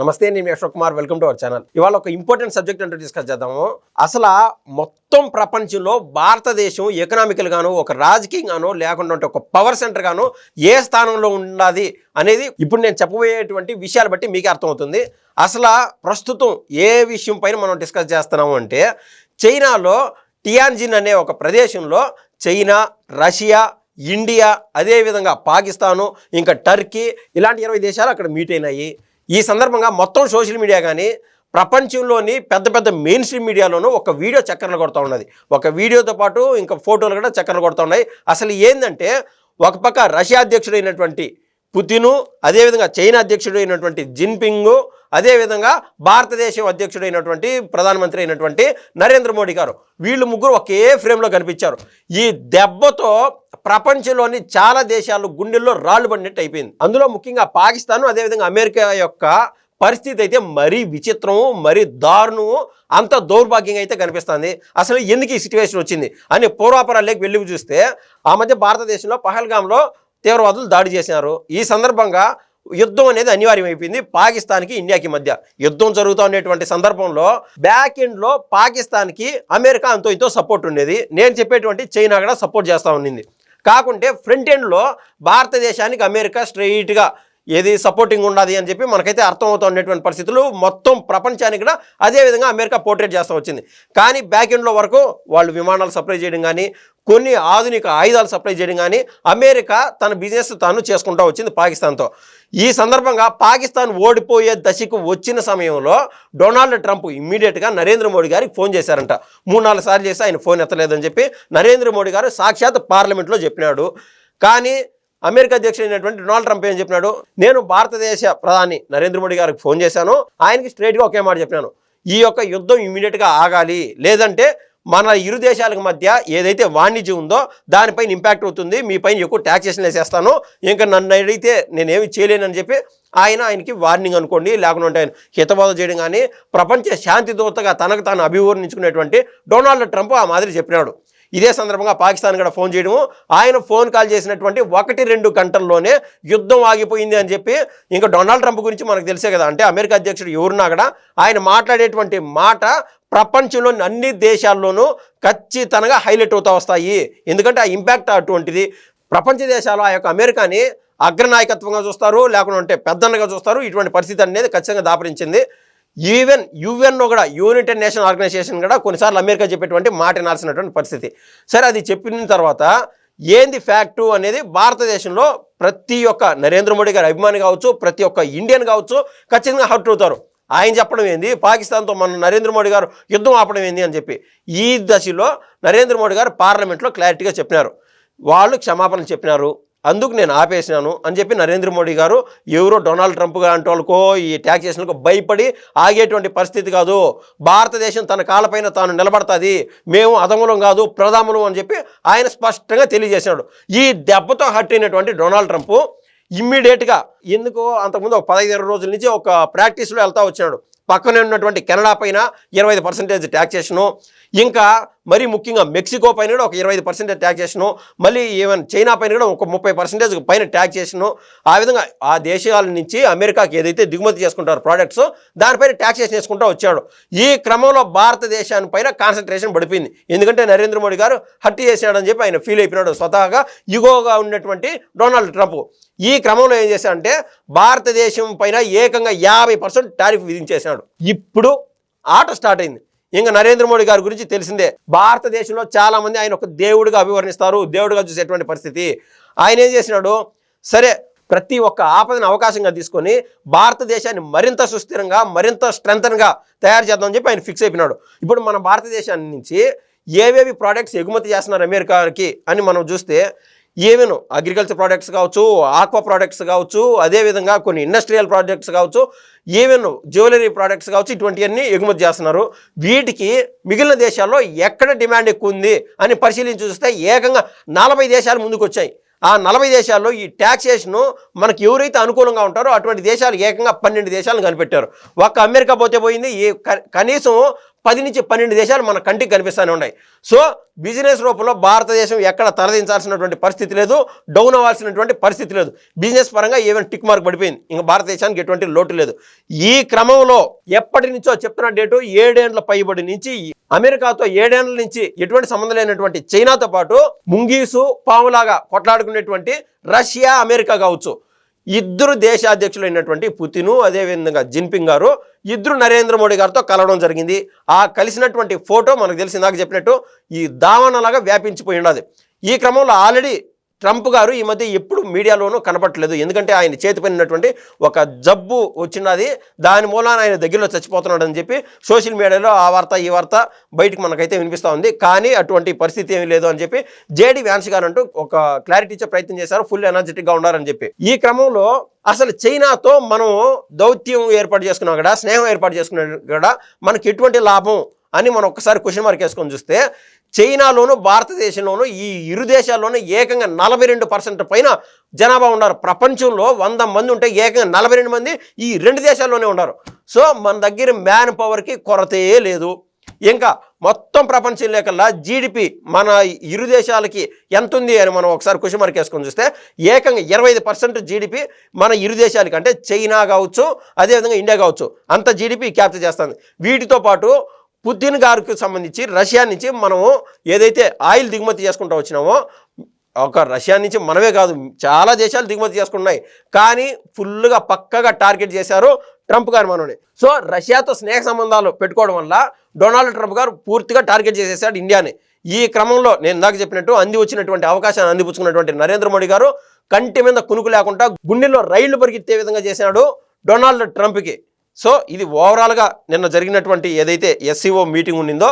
నమస్తే నేను Ashok Kumar. Welcome to our channel ఇవాళ ఒక ఇంపార్టెంట్ సబ్జెక్ట్ అంటే డిస్కస్ చేద్దాము. అసలు మొత్తం ప్రపంచంలో భారతదేశం ఎకనామికల్ గాను ఒక రాజకీయంగానో లేకుండా ఒక పవర్ సెంటర్ గాను ఏ స్థానంలో ఉన్నది అనేది ఇప్పుడు నేను చెప్పబోయేటువంటి విషయాలు బట్టి మీకు అర్థమవుతుంది. అసలు ప్రస్తుతం ఏ విషయం పైన మనం డిస్కస్ చేస్తున్నాము అంటే చైనాలో టియాన్జిన్ అనే ఒక ప్రదేశంలో చైనా రష్యా ఇండియా అదేవిధంగా పాకిస్తాను ఇంకా టర్కీ ఇలాంటి ఇరవై దేశాలు అక్కడ మీట్ అయినాయి. ఈ సందర్భంగా మొత్తం సోషల్ మీడియా కానీ ప్రపంచంలోని పెద్ద పెద్ద మెయిన్ స్ట్రీమ్ మీడియాలోనూ ఒక వీడియో చక్కర్లు కొడుతూ ఉన్నది. ఒక వీడియోతో పాటు ఇంకా ఫోటోలు కూడా చక్కర్లు కొడుతూ ఉన్నాయి. అసలు ఏంటంటే ఒక పక్క రష్యా అధ్యక్షుడైనటువంటి పుతిను అదేవిధంగా చైనా అధ్యక్షుడు అయినటువంటి జిన్పింగు అదేవిధంగా భారతదేశం అధ్యక్షుడైనటువంటి ప్రధానమంత్రి అయినటువంటి నరేంద్ర మోడీ గారు. వీళ్ళు ముగ్గురు ఒకే ఫ్రేమ్లో కనిపించారు. ఈ దెబ్బతో ప్రపంచంలోని చాలా దేశాలు గుండెల్లో రాళ్ళు పడినట్టు అయిపోయింది. అందులో ముఖ్యంగా పాకిస్తాన్ అదేవిధంగా అమెరికా యొక్క పరిస్థితి అయితే మరీ విచిత్రము మరీ దారుణము అంత దౌర్భాగ్యంగా అయితే కనిపిస్తుంది. అసలు ఎందుకు ఈ సిచ్యువేషన్ వచ్చింది? అని పూర్వాపరాల్లోకి వెళ్ళి చూస్తే ఆ మధ్య భారతదేశంలో పహల్గాంలో తీవ్రవాదులు దాడి చేసినారు ఈ సందర్భంగా యుద్ధం అనేది అనివార్యమైపోయింది పాకిస్తాన్కి ఇండియాకి మధ్య. యుద్ధం జరుగుతూ ఉండేటువంటి సందర్భంలో బ్యాక్ ఎండ్లో పాకిస్తాన్కి అమెరికా అంతో ఇంతో సపోర్ట్ ఉండేది. నేను చెప్పేటువంటి చైనా కూడా సపోర్ట్ చేస్తూ ఉండింది. కాకుంటే ఫ్రంట్ ఎండ్లో భారతదేశానికి అమెరికా స్ట్రైట్గా ఏది సపోర్టింగ్ ఉన్నది అని చెప్పి మనకైతే అర్థమవుతున్నటువంటి పరిస్థితులు. మొత్తం ప్రపంచానికి కూడా అదే విధంగా అమెరికా పోర్ట్రేట్ చేస్తూ వచ్చింది. కానీ బ్యాక్ ఎండ్లో వరకు వాళ్ళు విమానాలు సప్లై చేయడం కానీ కొన్ని ఆధునిక ఆయుధాలు సప్లై చేయడం కానీ అమెరికా తన బిజినెస్ తాను చేసుకుంటూ వచ్చింది పాకిస్తాన్తో. ఈ సందర్భంగా పాకిస్తాన్ ఓడిపోయే దశకు వచ్చిన సమయంలో డొనాల్డ్ ట్రంప్ ఇమ్మీడియట్గా నరేంద్ర మోడీ గారికి ఫోన్ చేశారంట. మూడు నాలుగు సార్లు చేసి ఆయన ఫోన్ ఎత్తలేదని చెప్పి నరేంద్ర మోడీ గారు సాక్షాత్ పార్లమెంట్లో చెప్పినాడు. కానీ అమెరికా అధ్యక్షుడైనటువంటి డొనాల్డ్ ట్రంప్ ఏం చెప్పినాడు? నేను భారతదేశ ప్రధాని నరేంద్ర మోడీ గారికి ఫోన్ చేశాను. ఆయనకి స్ట్రైట్గా ఒకే మాట చెప్పినాను. ఈ యొక్క యుద్ధం ఇమీడియట్గా ఆగాలి. లేదంటే మన ఇరు దేశాలకు మధ్య ఏదైతే వాణిజ్యం ఉందో దానిపైన ఇంపాక్ట్ అవుతుంది. మీ పైన ఎక్కువ ట్యాక్సేషన్ వేసేస్తాను. ఇంకా నన్ను అడిగితే నేనేమి చేయలేనని చెప్పి ఆయన ఆయనకి వార్నింగ్ అనుకోండి. లేకుండా ఆయన హితబోధ చేయడం కానీ ప్రపంచ శాంతి దూతగా తనకు తాను అభివర్ణించుకునేటువంటి డొనాల్డ్ ట్రంప్ ఆ మాదిరి చెప్పినాడు. ఇదే సందర్భంగా పాకిస్తాన్ కూడా ఫోన్ చేయడము. ఆయన ఫోన్ కాల్ చేసినటువంటి ఒకటి రెండు గంటల్లోనే యుద్ధం ఆగిపోయింది అని చెప్పి ఇంకా డొనాల్డ్ ట్రంప్ గురించి మనకు తెలిసే కదా. అంటే అమెరికా అధ్యక్షుడు ఎవరున్నా కూడా ఆయన మాట్లాడేటువంటి మాట ప్రపంచంలోని అన్ని దేశాల్లోనూ ఖచ్చితంగా హైలైట్ అవుతూ వస్తాయి. ఎందుకంటే ఆ ఇంపాక్ట్ అటువంటిది ప్రపంచ దేశాలు ఆ యొక్క అమెరికాని అగ్రనాయకత్వంగా చూస్తారు లేకుండా ఉంటే పెద్దన్నగా చూస్తారు. ఇటువంటి పరిస్థితి అనేది ఖచ్చితంగా దాపరించింది. ఈవెన్ యుఎన్ఓ కూడా యునైటెడ్ నేషన్ ఆర్గనైజేషన్ కూడా కొన్నిసార్లు అమెరికా చెప్పేటువంటి మాట వినాల్సినటువంటి పరిస్థితి. సరే అది చెప్పిన తర్వాత ఏంది ఫ్యాక్టు అనేది భారతదేశంలో ప్రతి ఒక్క నరేంద్ర మోడీ గారి అభిమాని కావచ్చు ప్రతి ఒక్క ఇండియన్ కావచ్చు ఖచ్చితంగా హర్ట్ అవుతారు. ఆయన చెప్పడం ఏంది? పాకిస్తాన్తో మన నరేంద్ర మోడీ గారు యుద్ధం ఆపడం ఏంది అని చెప్పి. ఈ దశలో నరేంద్ర మోడీ గారు పార్లమెంట్లో క్లారిటీగా చెప్పినారు. వాళ్ళు క్షమాపణలు చెప్పినారు. అందుకు నేను ఆపేసినాను అని చెప్పి నరేంద్ర మోడీ గారు ఎవరో డొనాల్డ్ ట్రంప్ లాంటి వాళ్ళకో ఈ ట్యాక్సేషన్లకు భయపడి ఆగేటువంటి పరిస్థితి కాదు. భారతదేశం తన కాళ్ళపైన తాను నిలబడుతుంది. మేము అదములం కాదు ప్రధాములం అని చెప్పి ఆయన స్పష్టంగా తెలియజేసినాడు ఈ దెబ్బతో హట్ అయినటువంటి డొనాల్డ్ ట్రంప్ ఇమ్మీడియట్గా ఎందుకో అంతకుముందు ఒక పదహైదు ఇరవై రోజుల నుంచి ఒక ప్రాక్టీస్లో వెళ్తా వచ్చినాడు పక్కనే ఉన్నటువంటి కెనడా పైన ఇరవై ఐదు పర్సెంటేజ్ ట్యాక్సేషను ఇంకా మరీ ముఖ్యంగా మెక్సికో పైన కూడా ఒక ఇరవై ఐదు పర్సెంటేజ్ ట్యాక్సేషను మళ్ళీ ఈవెన్ చైనా పైన కూడా ఒక ముప్పై పర్సెంటేజ్ పైన ట్యాక్సేషను ఆ విధంగా ఆ దేశాల నుంచి అమెరికాకి ఏదైతే దిగుమతి చేసుకుంటారు ప్రోడక్ట్స్ దానిపైన ట్యాక్సేషన్ వేసుకుంటూ వచ్చాడు. ఈ క్రమంలో భారతదేశాన్ని పైన కాన్సన్ట్రేషన్ పడిపోయింది. ఎందుకంటే నరేంద్ర మోడీ గారు హట్టి చేశాడని చెప్పి ఆయన ఫీల్ అయిపోయినాడు. స్వతహాగా ఇగోగా ఉన్నటువంటి డొనాల్డ్ ట్రంప్. ఈ క్రమంలో ఏం చేశాడంటే భారతదేశం పైన ఏకంగా యాభై పర్సెంట్ టారిఫ్ విధించేశాడు. ఇప్పుడు ఆట స్టార్ట్ అయింది. ఇంకా నరేంద్ర మోడీ గారి గురించి తెలిసిందే. భారతదేశంలో చాలామంది ఆయన ఒక దేవుడిగా అభివర్ణిస్తారు. దేవుడిగా చూసేటువంటి పరిస్థితి. ఆయన ఏం చేసినాడు? సరే ప్రతి ఒక్క ఆపదను అవకాశంగా తీసుకొని భారతదేశాన్ని మరింత సుస్థిరంగా మరింత స్ట్రెంగ్గా తయారు చేద్దామని చెప్పి ఆయన ఫిక్స్ అయిపోయినాడు. ఇప్పుడు మన భారతదేశాన్ని నుంచి ఏవేవి ప్రోడక్ట్స్ ఎగుమతి చేస్తున్నారు అమెరికాకి అని మనం చూస్తే ఏమేను అగ్రికల్చర్ ప్రోడక్ట్స్ కావచ్చు ఆక్వా ప్రోడక్ట్స్ కావచ్చు అదేవిధంగా కొన్ని ఇండస్ట్రియల్ ప్రాజెక్ట్స్ కావచ్చు ఈవెన్ జ్యువెలరీ ప్రోడక్ట్స్ కావచ్చు ఇటువంటివన్నీ ఎగుమతి చేస్తున్నారు. వీటికి మిగిలిన దేశాల్లో ఎక్కడ డిమాండ్ ఎక్కువ ఉంది అని పరిశీలించి చూస్తే ఏకంగా నలభై దేశాలు ముందుకొచ్చాయి. ఆ నలభై దేశాల్లో ఈ ట్యాక్సేషను మనకి ఎవరైతే అనుకూలంగా ఉంటారో అటువంటి దేశాలు ఏకంగా పన్నెండు దేశాలను కనిపెట్టారు. ఒక్క అమెరికా పోతే పోయింది ఈ కనీసం పది నుంచి పన్నెండు దేశాలు మన కంటికి కనిపిస్తూనే ఉన్నాయి. సో బిజినెస్ రూపంలో భారతదేశం ఎక్కడ తలదించాల్సినటువంటి పరిస్థితి లేదు డౌన్ అవ్వాల్సినటువంటి పరిస్థితి లేదు. బిజినెస్ పరంగా ఏమైనా టిక్ మార్క్ పడిపోయింది. ఇంకా భారతదేశానికి ఎటువంటి లోటు లేదు. ఈ క్రమంలో ఎప్పటి నుంచో చెప్తున్న డేటు ఏడేండ్ల పైబడి నుంచి అమెరికాతో ఏడేండ్ల నుంచి ఎటువంటి సంబంధం లేనటువంటి చైనాతో పాటు ముంగీసు పాములాగా కొట్లాడుకునేటువంటి రష్యా అమెరికా కావచ్చు. ఇద్దరు దేశాధ్యక్షులైనటువంటి పుతిను అదేవిధంగా జిన్పింగ్ గారు ఇద్దరు నరేంద్ర మోడీ గారితో కలవడం జరిగింది. ఆ కలిసినటువంటి ఫోటో మనకు తెలిసి ఇందాక చెప్పినట్టు ఈ దావనలాగా వ్యాపించిపోయి ఉండదు. ఈ క్రమంలో ఆల్రెడీ ట్రంప్ గారు ఈ మధ్య ఎప్పుడు మీడియాలోనూ కనపట్లేదు ఎందుకంటే ఆయన చేతి ఒక జబ్బు వచ్చినది దాని మూలాన ఆయన దగ్గరలో చచ్చిపోతున్నాడు అని చెప్పి సోషల్ మీడియాలో ఆ వార్త ఈ వార్త బయటకు మనకైతే వినిపిస్తూ ఉంది. కానీ అటువంటి పరిస్థితి ఏమీ లేదు అని చెప్పి జేడి వ్యాన్స్ గారు అంటూ ఒక క్లారిటీ ఇచ్చే ప్రయత్నం చేశారు. ఫుల్ ఎనర్జెటిక్గా ఉండాలని చెప్పి. ఈ క్రమంలో అసలు చైనాతో మనం దౌత్యం ఏర్పాటు చేసుకున్నాం కూడా స్నేహం ఏర్పాటు చేసుకున్నాం కూడా మనకి ఎటువంటి లాభం అని మనం ఒక్కసారి క్వశ్చన్ మార్క్ వేసుకొని చూస్తే చైనాలోను భారతదేశంలోను ఈ ఇరు దేశాల్లోనూ ఏకంగా నలభై రెండు పర్సెంట్ పైన జనాభా ఉన్నారు. ప్రపంచంలో వంద మంది ఉంటే ఏకంగా నలభై రెండు మంది ఈ రెండు దేశాల్లోనే ఉన్నారు. సో మన దగ్గర మ్యాన్ పవర్కి కొరతే లేదు. ఇంకా మొత్తం ప్రపంచం లేకల్లా జీడిపి మన ఇరు దేశాలకి ఎంత ఉంది అని మనం ఒకసారి క్వశ్చన్ మార్క్ వేసుకొని చూస్తే ఏకంగా ఇరవై ఐదు పర్సెంట్ జీడిపి మన ఇరు దేశాలకి. అంటే చైనా కావచ్చు అదేవిధంగా ఇండియా కావచ్చు. అంత జీడిపి క్యాప్చర్ చేస్తుంది. వీటితో పాటు పుతిన్ గారికి సంబంధించి రష్యా నుంచి మనము ఏదైతే ఆయిల్ దిగుమతి చేసుకుంటూ వచ్చినామో ఒక రష్యా నుంచి మనమే కాదు చాలా దేశాలు దిగుమతి చేసుకున్నాయి కానీ ఫుల్గా పక్కగా టార్గెట్ చేశారు ట్రంప్ గారు మనని సో రష్యాతో స్నేహ సంబంధాలు పెట్టుకోవడం వల్ల డొనాల్డ్ ట్రంప్ గారు పూర్తిగా టార్గెట్ చేసేసాడు ఇండియాని. ఈ క్రమంలో నేను ఇందాక చెప్పినట్టు అంది వచ్చినటువంటి అవకాశాన్ని అందిపుచ్చుకున్నటువంటి నరేంద్ర మోడీ గారు కంటి మీద కునుకు లేకుండా గుండెల్లో రైళ్ళు పరిగెత్తే విధంగా చేసినాడు డొనాల్డ్ ట్రంప్కి. సో ఇది ఓవరాల్గా నిన్న జరిగినటువంటి ఏదైతే ఎస్సీఓ మీటింగ్ ఉండిందో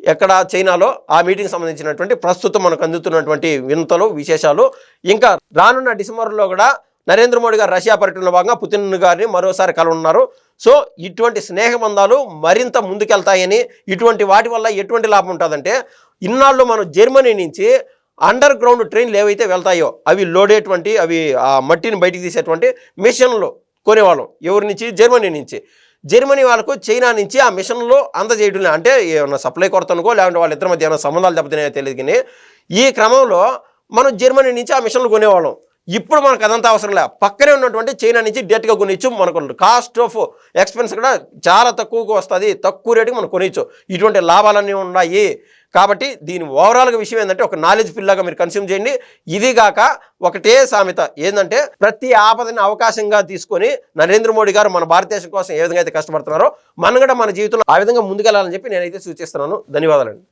ఎక్కడ చైనాలో ఆ మీటింగ్ సంబంధించినటువంటి ప్రస్తుతం మనకు అందుతున్నటువంటి వినతలు విశేషాలు. ఇంకా రానున్న డిసెంబర్లో కూడా నరేంద్ర మోడీ గారు రష్యా పర్యటనలో భాగంగా పుతిన్ గారిని మరోసారి కలవనున్నారు. సో ఇటువంటి స్నేహ బంధాలు మరింత ముందుకెళ్తాయని ఇటువంటి వాటి వల్ల ఎటువంటి లాభం ఉంటుందంటే ఇన్నాళ్ళు మనం జర్మనీ నుంచి అండర్ గ్రౌండ్ ట్రైన్లు ఏవైతే వెళ్తాయో అవి లోడేటువంటి అవి ఆ మట్టిని బయటికి తీసేటువంటి మిషన్లు కొనేవాళ్ళం. ఎవరి నుంచి? జర్మనీ నుంచి. జర్మనీ వాళ్ళకు చైనా నుంచి ఆ మిషన్లో అందజేయడం లే- అంటే ఏమన్నా సప్లై కొరతనుకో లేకుంటే వాళ్ళ ఇద్దరి మధ్య ఏమైనా సంబంధాలు దెబ్బతినాయో తెలియదు కానీ ఈ క్రమంలో మనం జర్మనీ నుంచి ఆ మిషన్లు కొనేవాళ్ళం. ఇప్పుడు మనకు అదంతా అవసరం లే. పక్కనే ఉన్నటువంటి చైనా నుంచి డైరెక్ట్గా కొనిచ్చు. మనకు కాస్ట్ ఆఫ్ ఎక్స్పెన్స్ కూడా చాలా తక్కువకు వస్తుంది. తక్కువ రేటుకి మనం కొనిచ్చు. ఇటువంటి లాభాలన్నీ ఉన్నాయి. కాబట్టి దీని ఓవరాల్గా విషయం ఏంటంటే ఒక నాలెడ్జ్ పిల్లగా మీరు కన్స్యూమ్ చేయండి. ఇది కాక ఒకటే సామెత. ఏంటంటే ప్రతి ఆపదని అవకాశంగా తీసుకొని నరేంద్ర మోడీ గారు మన భారతదేశం కోసం ఏ విధంగా అయితే కష్టపడుతున్నారో మనం కూడా మన జీవితంలో ఆ విధంగా ముందుకెళ్ళాలని చెప్పి నేనైతే సూచిస్తున్నాను. ధన్యవాదాలండి.